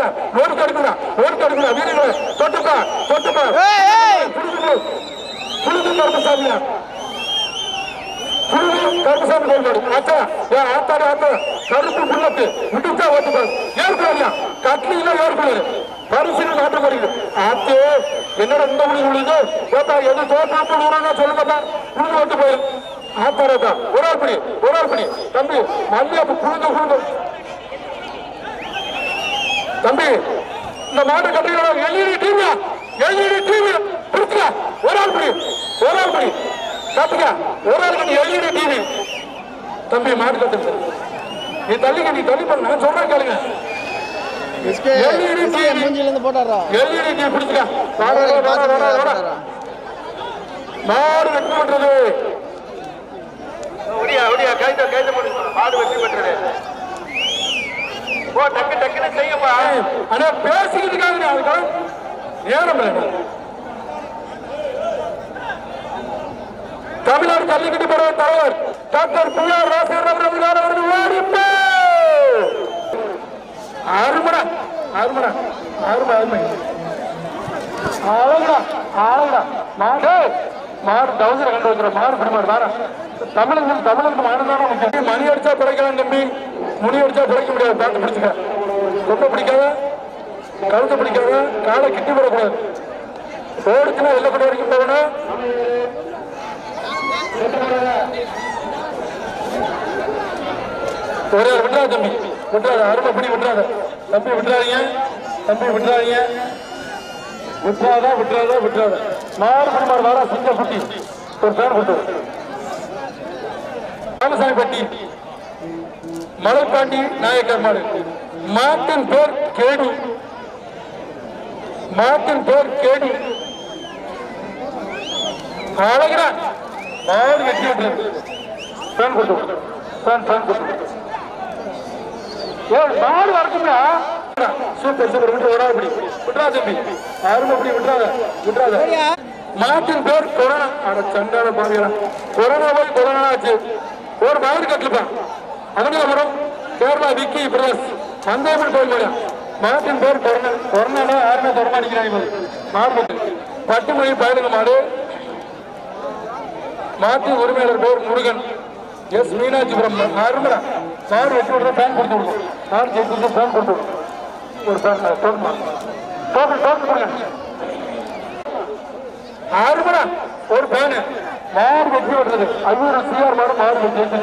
ஓடிக்கா ஓடிக்கு எடுக்குறா ஓடிக்கு எடுக்குறா வீரர்களே தொட்டுப்பா தொட்டுப்பா புரிஞ்சு கருப்பசாமியா புரிஞ்சு கருப்பசாமி கோல்பாடு அச்சா ஏன் ஆத்தாடு ஆத்தா. கருப்பு புள்ளத்து முடிச்சா ஓட்டுப்பா ஏற்கனவே கட்லியில ஏற்கனவே பரிசுகள் காட்டப்படுகிறது ஆத்து என்னோட இந்த மணி உழுது? ஓட்டா எது தோற்றாப்பு ஊரா சொல்லுங்கப்பா உழுது ஓட்டு போயிரு. ஆத்தாரா ஒரு ஆள் பணி தம்பி மல்லியப்பு புழுந்து புழுந்து. தம்பி இந்த மாட்டு கட்டிக்கலாம் எல்இடி டிவி எல்இடி டிவி பிடிச்சுக்க ஒரு ஆள் படி ஒரு ஆள் படி. காத்துக்க ஒரு ஆளுக்கு எல்இடி டிவி தம்பி மாட்டு கட்டு நீ தள்ளிக்க நீ தள்ளி பண்ண நான் சொல்றேன் கேளுங்க. எஸ்கே LED எஸ்கே மூஞ்சில இருந்து போட்டாரா எல்இடி டிவி வாடா. மாடு வெற்றி பெற்றது ஒடியா ஒடியா கைத கைத பண்ணி மாடு வெற்றி பெற்றது ஓ டக்கு டக்குன்னு செய்யுமா ஆனா பேசிக்கிறதுக்காக அதுக்காக நேரம் இல்லை. தமிழ்நாடு ஜல்லிக்கட்டு பருவ தலைவர் டாக்டர் புயல் ஆர் ராசேந்திரன் அவர்கள் அவர்கள் ஓடிப்போ! அருமடா அருமடா அருமை அருமை. அழகுடா அழகுடா. மாடு மாடு டவுசர் கண்டு வைக்கிற மாடு பிடி மாடு. வேற தமிழர்கள் தமிழருக்கு மாடு தானே மணி அடிச்சா பிழைக்கலாம் தம்பி. முனி அடிச்சா பிழைக்க முடியாது. பார்த்து பிடிச்சுக்க. ரொம்ப பிடிக்காத கழுத்து பிடிக்காத காலை கிட்டி போடக்கூடாது. ஓடுச்சுன்னா வெள்ளப்படி வரைக்கும் போகணும். ஒரே ஒரு விட்டுறாத தம்பி. விட்டுறாத. அருமை பிடி விட்டுறாத. தம்பி விட்டுறாதீங்க. தம்பி விட்டுறாதீங்க. விட்டுறாதா விட்டுறாதா விட்டுறாத. மாறு படி மாறு வாரா சிங்க குட்டி. ஒரு பேர் கொடுத்து ராமசாமி பட்டி மலைப்பாண்டி நாயக்கர் மாடு மாட்டின் பேர் கேடு. மாட்டின் பேர் கேடு. அழகிறா மாடு வெட்டி விட்டுறது பேன் கொடுத்து பேன் பேன் கொடுத்து ஏய் மாடு வரட்டும்டா. Super super. விட்டு விடாத இப்படி. விட்டுறா தம்பி யாரும் அப்படி விட்டுறாத. விட்டுறாத. மாட்டின் பேர் கொரோனா. அட சண்டால பாவியா கொரோனா போய் கொரோனா ஆச்சு. ஒரு மாடு கட்டலுப்பான் அவனுக்கு கேரளா விக்கி பிரதேஷ் சந்தேகப்பட்டு போய் முடியும் மாட்டின் பேர் கொரோனா கொரோனா யாருமே தொடர மாடு பட்டு பட்டுமொழி பயலுங்க மாடு. மாட்டு உரிமையாளர் பேர் முருகன். எஸ் மீனாட்சிபுரம். அருமடா சார் வெட்டி விடுற ஃபேன் கொடுத்து விடுவோம் சார் ஜெயிச்சு ஃபேன் கொடுத்து விடுவோம் ஒரு ஃபேன் டோக்கன் டோக்கன் டோக்கன் கொடுங்க. அருமடா ஒரு ஃபேனு மாறு வெட்டி விடுறது. ஐநூறு சிஆர் மாடு மாறு வெட்டி